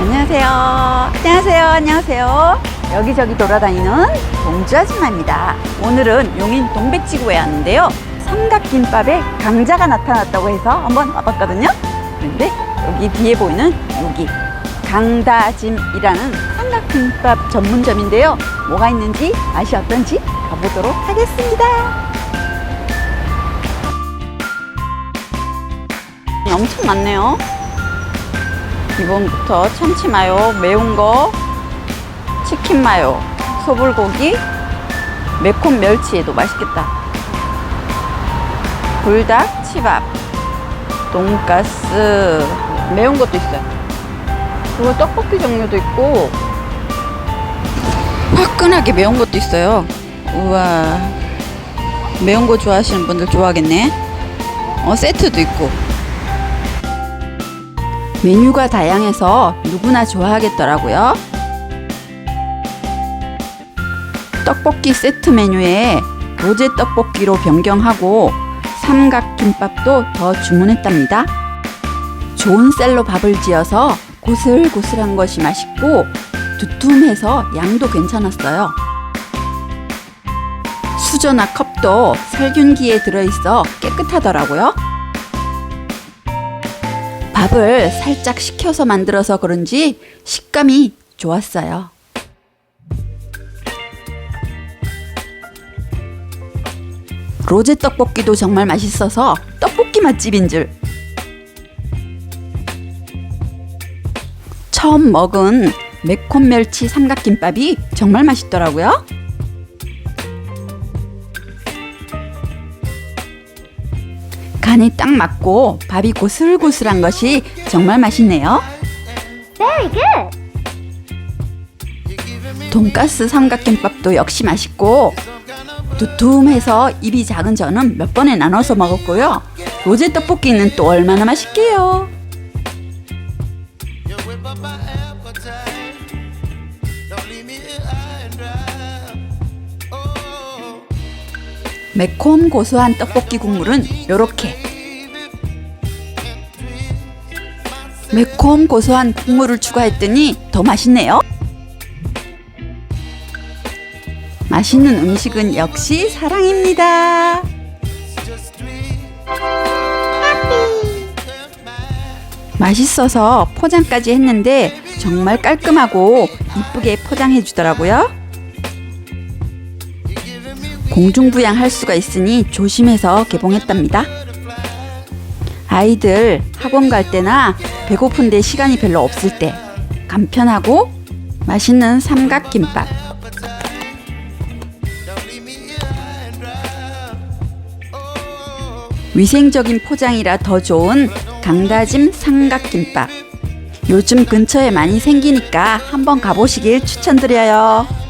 안녕하세요. 안녕하세요. 안녕하세요. 여기저기 돌아다니는 동주 아줌마입니다. 오늘은 용인 동백지구에 왔는데요. 삼각김밥에 강자가 나타났다고 해서 한번 와봤거든요. 그런데 여기 뒤에 보이는 여기 강다짐이라는 삼각김밥 전문점인데요. 뭐가 있는지 맛이 어떤지 가보도록 하겠습니다. 엄청 많네요. 기본부터 참치 마요, 매운 거, 치킨 마요, 소불고기, 매콤 멸치에도 맛있겠다. 불닭, 치밥, 돈가스, 매운 것도 있어요. 그리고 떡볶이 종류도 있고, 화끈하게 매운 것도 있어요. 우와. 매운 거 좋아하시는 분들 좋아하겠네. 어, 세트도 있고. 메뉴가 다양해서 누구나 좋아하겠더라고요. 떡볶이 세트 메뉴에 로제 떡볶이로 변경하고 삼각김밥도 더 주문했답니다. 좋은 셀로 밥을 지어서 고슬고슬한 것이 맛있고 두툼해서 양도 괜찮았어요. 수저나 컵도 살균기에 들어있어 깨끗하더라고요. 밥을 살짝 식혀서 만들어서 그런지 식감이 좋았어요. 로제 떡볶이도 정말 맛있어서 떡볶이 맛집인 줄. 처음 먹은 매콤 멸치 삼각김밥이 정말 맛있더라고요. 간이 딱 맞고 밥이 고슬고슬한 것이 정말 맛있네요. Very good. 돈가스 삼각김밥도 역시 맛있고 두툼해서 입이 작은 저는 몇 번에 나눠서 먹었고요. 로제 떡볶이는 또 얼마나 맛있게요. 매콤 고소한 떡볶이 국물은 요렇게 매콤 고소한 국물을 추가했더니 더 맛있네요. 맛있는 음식은 역시 사랑입니다. 맛있어서 포장까지 했는데 정말 깔끔하고 이쁘게 포장해 주더라고요. 공중부양 할 수가 있으니 조심해서 개봉했답니다. 아이들 학원 갈 때나 배고픈데 시간이 별로 없을 때 간편하고 맛있는 삼각김밥. 위생적인 포장이라 더 좋은 강다짐 삼각김밥. 요즘 근처에 많이 생기니까 한번 가보시길 추천드려요.